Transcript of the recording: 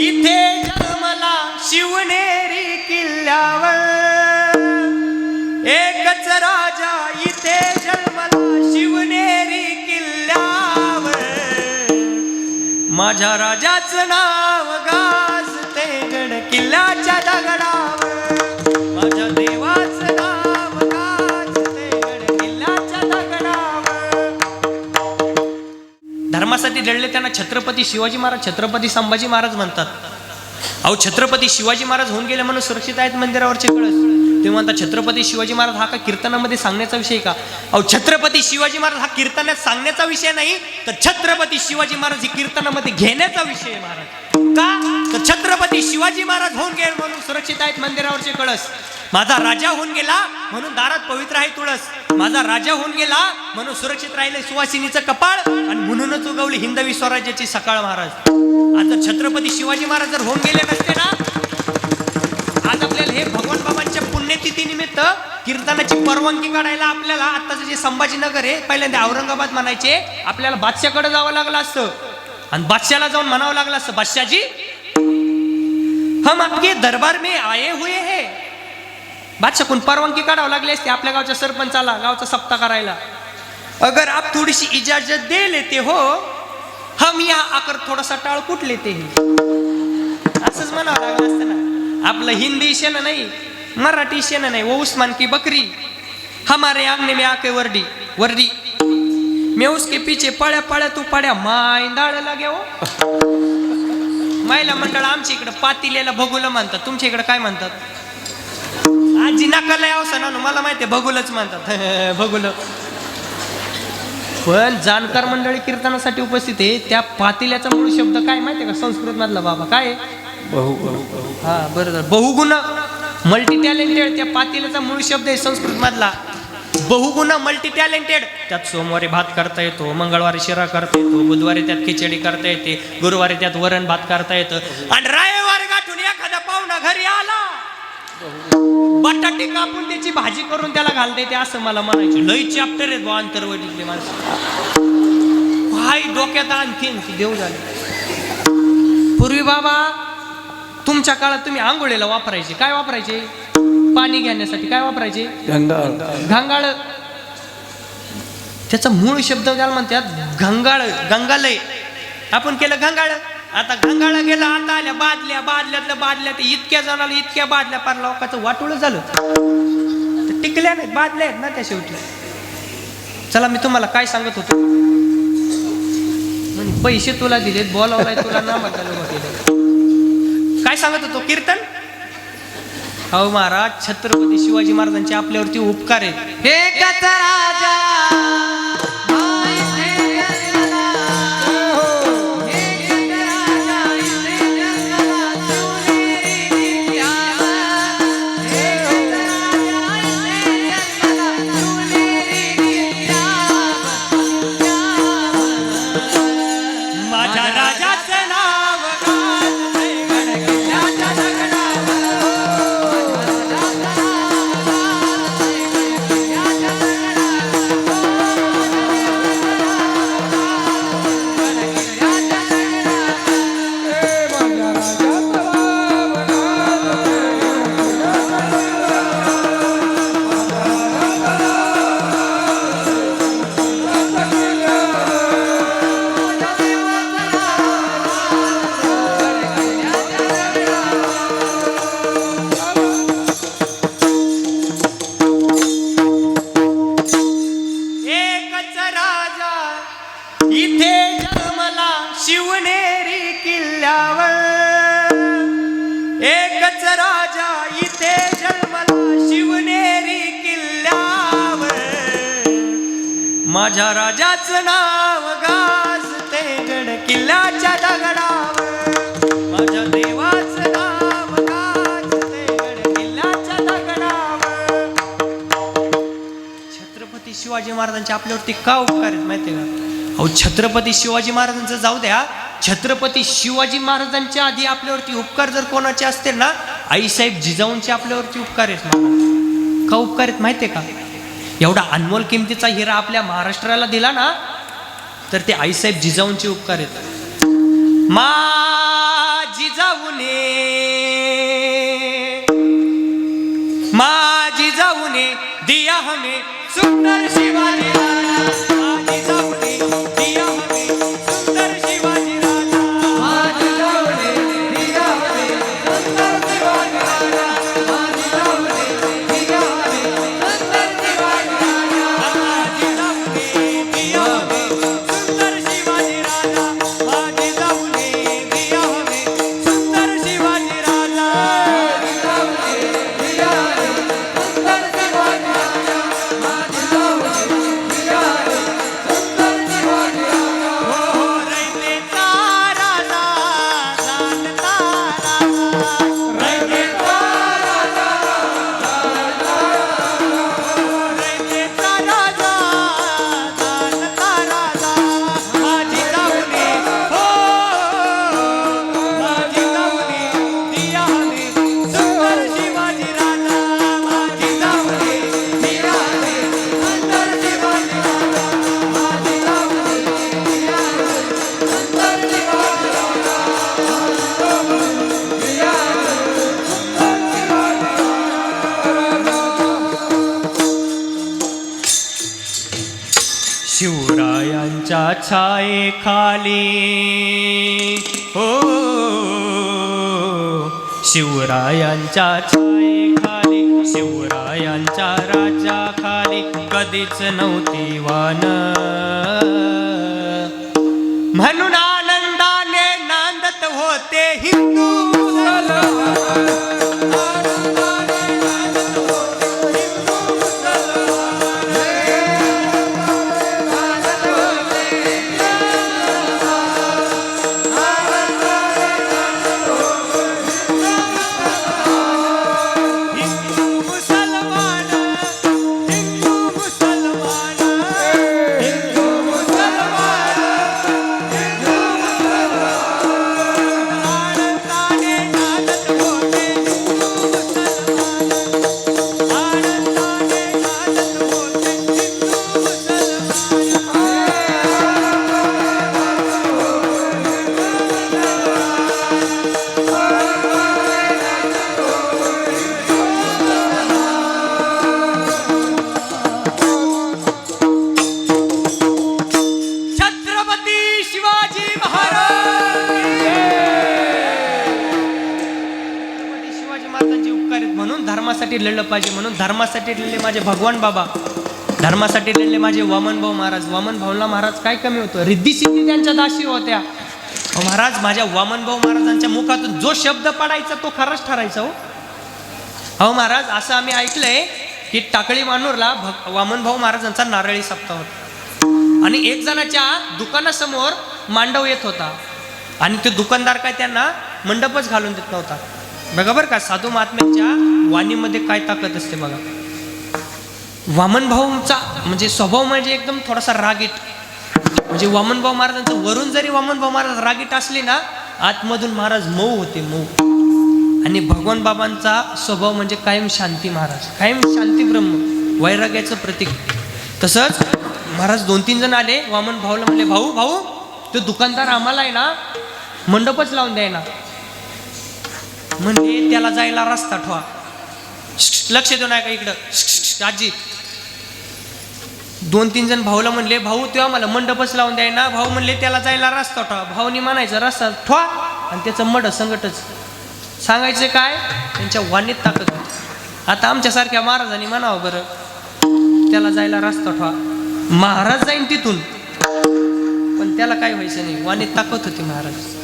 इथे जन्मला शिवनेरी किल्ल्यावर. एकच राजा इथे जन्मला शिवनेरी किल्ल्यावर. माझ्या राजाचं नाव गाजते गड किल्ल्याच्या दगडावर. माझ्या लढले त्यांना छत्रपती शिवाजी महाराज छत्रपती संभाजी महाराज म्हणतात. अहो छत्रपती शिवाजी महाराज होऊन गेले म्हणून सुरक्षित आहेत मंदिरावरचे कळस. ते म्हणतात छत्रपती शिवाजी महाराज हा का कीर्तनामध्ये सांगण्याचा विषय का? अहो छत्रपती शिवाजी महाराज हा कीर्तनात सांगण्याचा विषय नाही तर छत्रपती शिवाजी महाराज ही कीर्तनामध्ये घेण्याचा विषय महाराज. का? तर छत्रपती शिवाजी महाराज होऊन गेले म्हणून सुरक्षित आहेत मंदिरावरचे कळस. माझा राजा होऊन गेला म्हणून दारात पवित्र आहे तुळस. माझा राजा होऊन गेला म्हणून सुरक्षित राहिले सुवासिनीचं कपाळ आणि म्हणूनच उगवली हिंदवी स्वराज्याची सकाळ महाराज. आता छत्रपती शिवाजी महाराज जर होऊन गेले नसते ना आज आपल्याला हे भगवान बाबांच्या पुण्यतिथी निमित्त कीर्तनाची परवानगी काढायला आपल्याला आताचं जे संभाजीनगर आहे पहिल्यांदा औरंगाबाद म्हणायचे आपल्याला बादशाकडे जावं लागलं असतं. आणि बादशाला जाऊन म्हणावं लागलं असतं बादशाजी हम आपके दरबार में आए हुए हैं. बादशाह कोण परवानगी काढावं लागली असते आपल्या गावच्या सरपंचाला गावचा सप्ताह करायला. अगर आप थोडीशी इजाजत दे लेते हो हम या आकर थोडासा टाळ कुठ लेते असंच म्हणावं लागलं असतं ना. आपलं हिंदी शेण नाही मराठी शेण नाही वो उस्मान की बकरी. हमारे अंगने में आके वर्डी वर्डी मैं उसके पीछे पळ्या पळ्या तू पड्या मायंदाळ लागे हो. महिला मंडळ आमच्या इकडं पातिलेला भगुलं म्हणतात. तुमच्या इकडं काय म्हणतात? आजी नाकाला यावं ना मला माहिती आहे भगुलच म्हणतात. भगुल. पण जाणकार मंडळी कीर्तनासाठी उपस्थित आहे त्या पातिल्याचा मूळ शब्द काय माहिती आहे का? संस्कृत मधला बाबा काय? बहु हा बरोबर बहुगुण मल्टी टॅलेंटेड त्या पातिल्याचा मूळ शब्द आहे संस्कृत मधला बहुगुण मल्टी टॅलेंटेड त्यात सोमवारी भात करता येतो मंगळवारी शिरा करता येतो बुधवारी त्यात खिचडी करता येते गुरुवारी त्यात वरण भात करता येतं. आणि रविवार गाठून एखादा पाहुणा घरी आला. बटाटे कापून त्याची भाजी करून त्याला घालता येते असं मला म्हणायचं. लई चॅप्टर आहेत अंतर्वटीतले माणसं. काय डोक्यात आणखीन देव झाले. पूर्वी बाबा तुमच्या काळात तुम्ही आंघोळीला वापरायचे. काय वापरायचे? पाणी घेण्यासाठी काय वापरायचे? घंगाळ त्याचा मूळ शब्द त्याला म्हणतात घंगाळ गंगालय. आपण केलं घंगाळ आता गंगाळा गेला आता आल्या बादल्या बादल्यातल्या बादल्या ते इतक्या जणाला इतक्या बादल्या पार लोकांचं वाटोळ झालं. टिकल्या नाहीत बादल्या आहेत ना त्या शेवटी. चला मी तुम्हाला काय सांगत होतो? म्हणे पैसे तुला दिलेत बोलावलाय तुला ना केलं. काय सांगत होतो? कीर्तन? हो महाराज छत्रपती शिवाजी महाराजांचे आपल्यावरती उपकार आहेत. हे राजा! माझ्या राजाचं नाव गाजते गड किल्ल्याच्या दगडावर. माझ्या देवाचं नाव गाजते गड किल्ल्याच्या दगडावर. छत्रपती शिवाजी महाराजांचे आपल्यावरती का उपकार आहेत माहिती का? अहो छत्रपती शिवाजी महाराजांचं जाऊ द्या. छत्रपती शिवाजी महाराजांच्या आधी आपल्यावरती उपकार जर कोणाचे असतील ना आईसाहेब जिजाऊंचे आपल्यावरती उपकार आहेत का उपकार आहेत माहितीये का? एवढा अनमोल किमतीचा हिरा आपल्या महाराष्ट्राला दिला ना तर ते आईसाहेब जिजाऊंचे उपकार येतात. मा जिजाऊने मा जिजाऊने दिया हमें सुंदर शिवाने. शिवरायांच्या छायेखाली. हो शिवरायांच्या छायेखाली शिवरायांच्या राज्याखाली कधीच नव्हती वान. म्हणून आनंदाने नांदत होते हिंदू हिंदू. स्वतःचे उपकार आहेत म्हणून धर्मासाठी लढलं पाहिजे म्हणून धर्मासाठी लढले माझे भगवान बाबा. धर्मासाठी लढले माझे वामन भाऊ महाराज. वामन भाऊला महाराज काय कमी होतं? रिद्धी सिद्धी त्यांच्या दाशी होत्या. महाराज माझ्या वामन भाऊ महाराजांच्या मुखातून जो शब्द पडायचा तो खराच ठरायचा हो. अहो महाराज असं आम्ही ऐकलंय की टाकळी मानूरला भग वामन भाऊ महाराजांचा नारळी सप्ताह होता. आणि एक जणाच्या दुकानासमोर मांडव येत होता. आणि तो दुकानदार काय त्यांना मंडपच घालून देत नव्हता. बघा बरं का साधू महात्म्यांच्या वाणीमध्ये काय ताकद असते बघा. वामन भाऊंचा म्हणजे स्वभाव म्हणजे एकदम थोडासा रागीट. म्हणजे वामनभाऊ महाराजांचं वरून जरी वामनभाऊ महाराज रागीट असले ना आतमधून महाराज मऊ होते मऊ. आणि भगवान बाबांचा स्वभाव म्हणजे कायम शांती महाराज कायम शांती ब्रह्म वैराग्याचं प्रतीक. तसंच महाराज दोन तीन जण आले वामन भाऊला म्हणले भाऊ भाऊ तो दुकानदार आम्हाला आहे ना मंडपच लावून द्याय ना म्हणजे त्याला जायला रस्ता ठेवा. लक्ष देऊ नका इकडं. आजी. दोन तीन जण भाऊला म्हणले भाऊ तेव्हा मला मंडपच लावून द्याय ना. भाऊ म्हणले त्याला जायला रस्ता ठेवा. भाऊनी म्हणायचा रस्ता ठेवा. आणि त्याचं मड संकटच सांगायचं काय? त्यांच्या वाणीत ताकद आता आमच्यासारख्या महाराजांनी म्हणावं बरं. त्याला जायला रस्ता ठेवा. महाराज जाईन तिथून. पण त्याला काय व्हायचं नाही. वाणीत ताकद होती महाराज.